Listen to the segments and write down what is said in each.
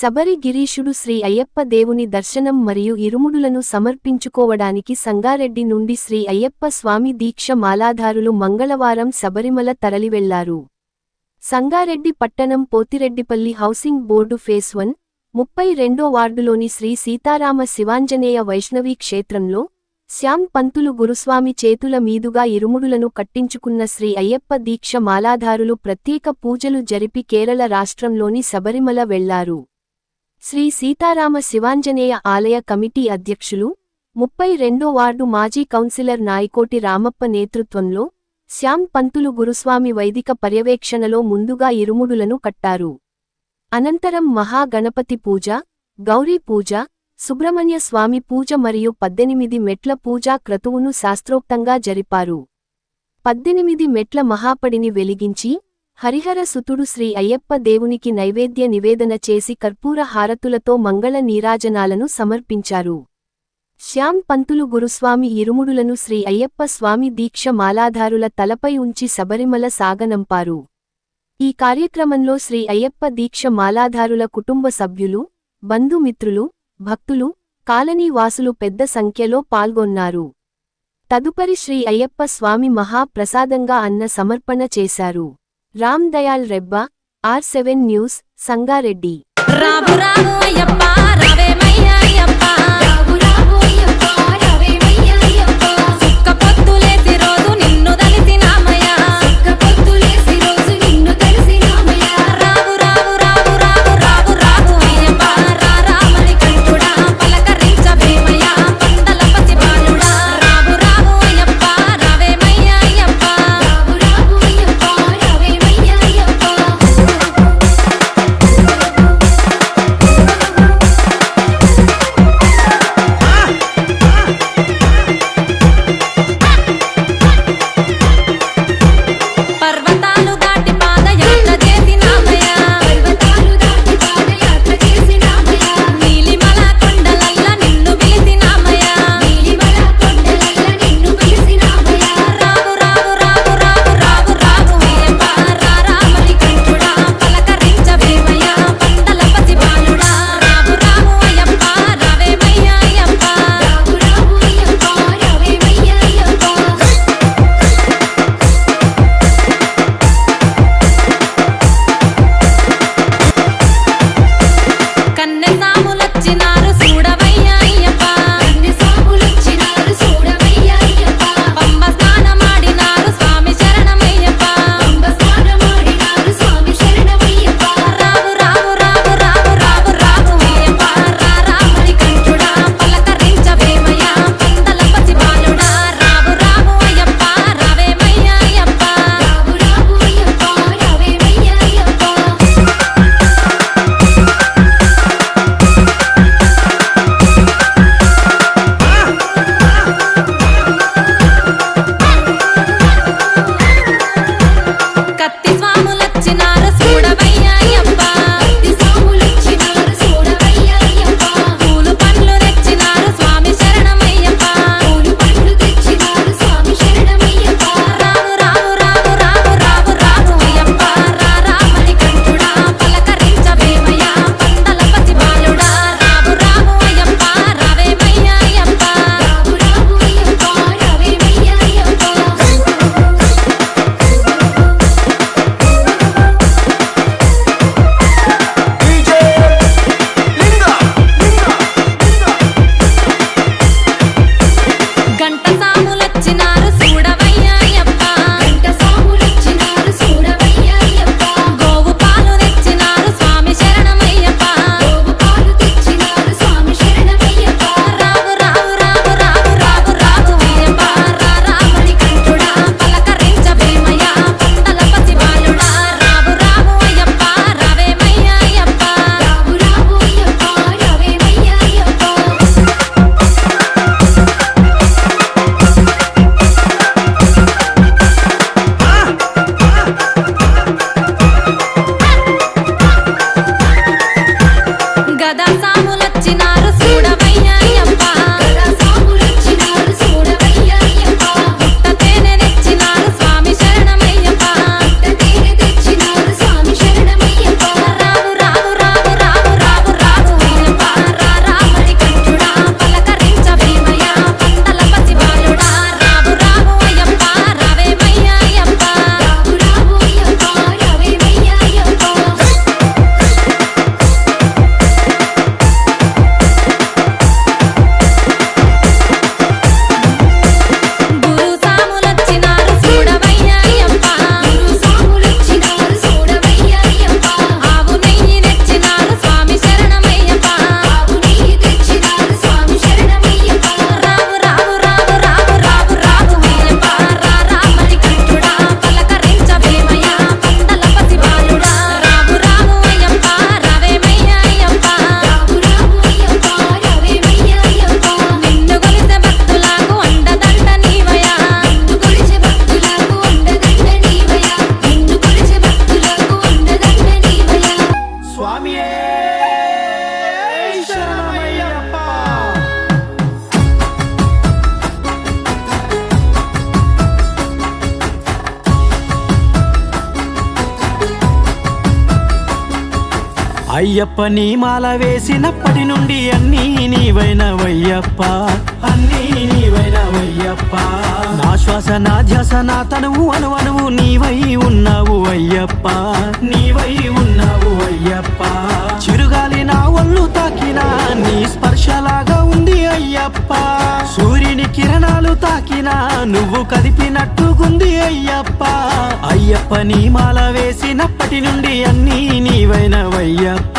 శబరి గిరీషుడు శ్రీ అయ్యప్ప దేవుని దర్శనం మరియు ఇరుముడులను సమర్పించుకోవడానికి సంగారెడ్డి నుండి శ్రీ అయ్యప్ప స్వామి దీక్ష మాలాధారులు మంగళవారం శబరిమల తరలివెళ్ళారు. సంగారెడ్డి పట్టణం Pothireddypalli housing board phase one ముప్పై రెండో వార్డులోని శ్రీ సీతారామ శివాంజనేయ వైష్ణవీ క్షేత్రంలో శ్యామ్ పంతులు గురుస్వామి చేతుల మీదుగా ఇరుముడులను కట్టించుకున్న శ్రీ అయ్యప్ప దీక్ష మాలాధారులు ప్రత్యేక పూజలు జరిపి కేరళ రాష్ట్రంలోని శబరిమల వెళ్ళారు. శ్రీ సీతారామ శివాంజనేయ ఆలయ కమిటీ అధ్యక్షులు ముప్పై రెండో వార్డు మాజీ కౌన్సిలర్ నాయకోటి రామప్ప నేతృత్వంలో శ్యామ్ పంతులు గురుస్వామి వైదిక పర్యవేక్షణలో ముందుగా ఇరుముడులను కట్టారు. అనంతరం మహాగణపతి పూజ గౌరీ పూజ సుబ్రహ్మణ్య స్వామి పూజ మరియు పద్దెనిమిది మెట్ల పూజా క్రతువును శాస్త్రోక్తంగా జరిపారు. పద్దెనిమిది మెట్ల మహాపడిని వెలిగించి హరిహర సుతుడు శ్రీ అయ్యప్ప దేవునికి నైవేద్య నివేదన చేసి కర్పూర హారతులతో మంగళ నీరాజనాలను సమర్పించారు. శ్యామ్ పంతులు గురుస్వామి ఇరుముడులను శ్రీ అయ్యప్ప స్వామి దీక్ష మాలాధారుల తలపై ఉంచి శబరిమల సాగనంపారు. ఈ కార్యక్రమంలో శ్రీ అయ్యప్ప దీక్ష మాలాధారుల కుటుంబ సభ్యులు బంధుమిత్రులు భక్తులు కాలనీ వాసులు పెద్ద సంఖ్యలో పాల్గొన్నారు. తదుపరి శ్రీ అయ్యప్ప స్వామి మహాప్రసాదంగా అన్న సమర్పణ చేశారు. Ram Dayal Rebba R seven news Sangareddy. Ramu Ramu Ayyappa రావే అయ్యప్ప నీ మాల వేసినప్పటి నుండి అన్నీ నీవైనవయ్యప్ప. అన్నీ నీవైనవయ్యప్ప. నా శ్వాస నా ధ్యాస నా తనువు అను అనువు నీవై ఉన్నావు అయ్యప్ప. నీవై ఉన్నావు అయ్యప్ప. చిరుగాలి తాకినా నీ స్పర్శలాగా ఉంది అయ్యప్ప. సూర్యుని కిరణాలు తాకినా నువ్వు కదిపినట్టుగుంది అయ్యప్ప. అయ్యప్ప నీ మాల వేసినప్పటి నుండి అన్నీ నీవైనవయ్యప్ప.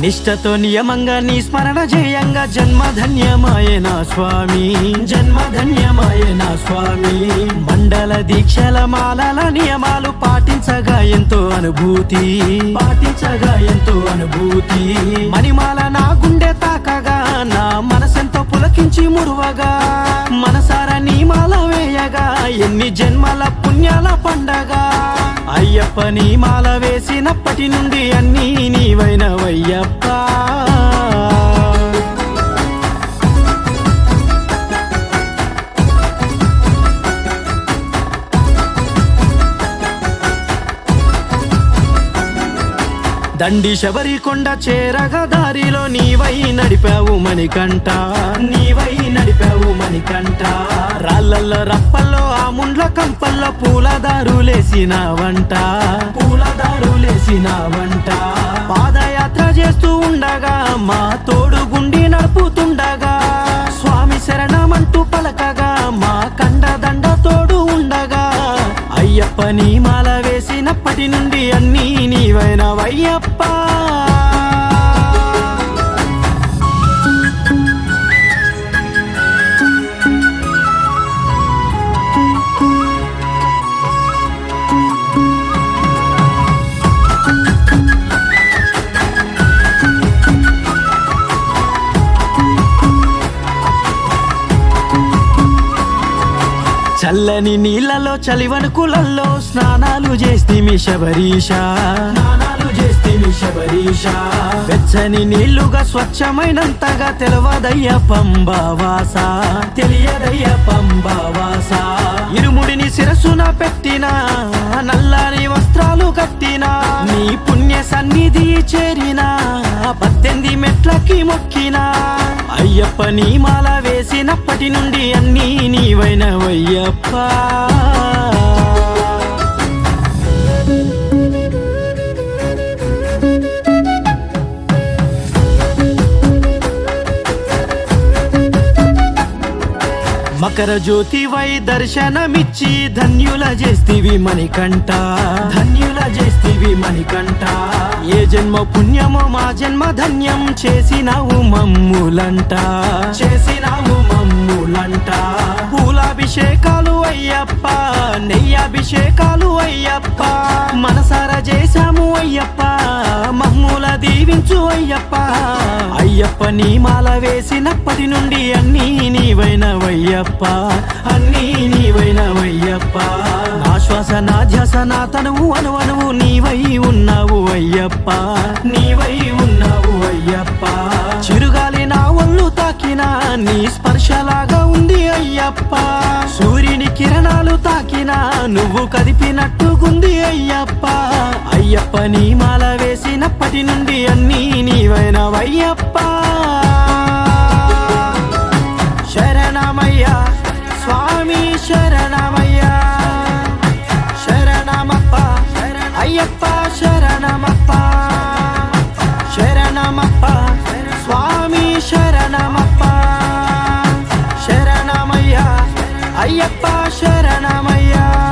నిష్టతో నియమంగా నీ స్మరణ చేయంగా జన్మధన్యమాయన స్వామి. జన్మధన్యమాయన స్వామి. మండల దీక్షల మాలల నియమాలు పాటించగా ఎంతో అనుభూతి. పాటించగా ఎంతో అనుభూతి. మణిమాల నా గుండె తాకగా నా మనసెంతో పులకించి మురువగా. మనసార నీ మాల వేయగా ఎన్ని జన్మల పుణ్యాల పండగ. అయ్యప్ప నీ మాల వేసినప్పటి నుండి అన్నీ నీవైనవయ్యప్ప. దండి శబరి కొండ చేరగా దారిలో నీవై నడిపావు మణికంట నీవై నడిపావు మణికంట రాళ్ళల్లో రప్పల్లో ఆ ముండ్ల కంపల్లో పూలదారులేసిన వంట. పూలదారులేసిన వంట పాదయాత్ర చేస్తూ ఉండగా మా తోడు గుండి నడుపుతుండగా. స్వామి శరణమంటూ పలకగా మా కండదండ తోడు ఉండగా. అయ్యప్ప నీ మాల వేసినప్పటి నుండి అన్ని నీవైనవయ్యప్ప చల్లని నీళ్ళలో చలివణుకులలో స్నానాలు చేస్తేమి శబరీష స్నానాలు చేస్తేమి శబరీష వెచ్చని నీళ్ళుగా స్వచ్ఛమైనంతగా తెలవదయ్య పంబావాస తెలియదయ్య పంబావాస ఇరుముడిని శిరసున పెట్టిన నల్లని వస్త్రాలు కట్టిన నీ పుణ్య సన్నిధి చేరిన పద్దెనిమిది మెట్లకి మొక్కిన. అయ్యప్ప నీ మాల వేసినప్పటి నుండి అన్నీ నీవైనవయ్యప్ప. మకర జ్యోతి వై దర్శనమిచ్చి ధన్యుల చేస్తివి మణికంట ధన్యుల చేస్తివి మణికంట ఏ జన్మ పుణ్యమో మా జన్మ ధన్యం చేసినావు మమ్ములంట. చేసినావు మమ్ములంట. పూలాభిషేకాలు అయ్యప్ప నెయ్యాభిషేకాలు అయ్యప్ప. మనసార చేశాము అయ్యప్ప. మమ్ముల దీవించు అయ్యప్ప. అయ్యప్ప నీ మాల వేసినప్పటి నుండి అన్నీ నీవైనవయ్యప్ప. అన్నీ నీవైనవయ్యప్ప. నా శ్వాస నా ధ్యాస నా తనువు అను అనువు నీవై ఉన్నావు అయ్యప్ప. నీవై ఉన్నావు అయ్యప్ప. చిరుగాలి నా ఒళ్ళు తాకినా నీ స్పర్శలాగా ఉంది అయ్యప్ప. సూర్యుని కిరణాలు తాకినా నువ్వు కదిపినట్టుగుంది అయ్యప్ప. అయ్యప్ప నీ మాల వేసినప్పటి నుండి అన్నీ నీవైనవయ్యప్ప. శరణమయ్యా స్వామి శరణమయ్యా. శరణమప్ప అయ్యప్ప శరణమప్ప. శరణమప్ప స్వామి శరణమప్ప. శరణమయ్యా అయ్యప్ప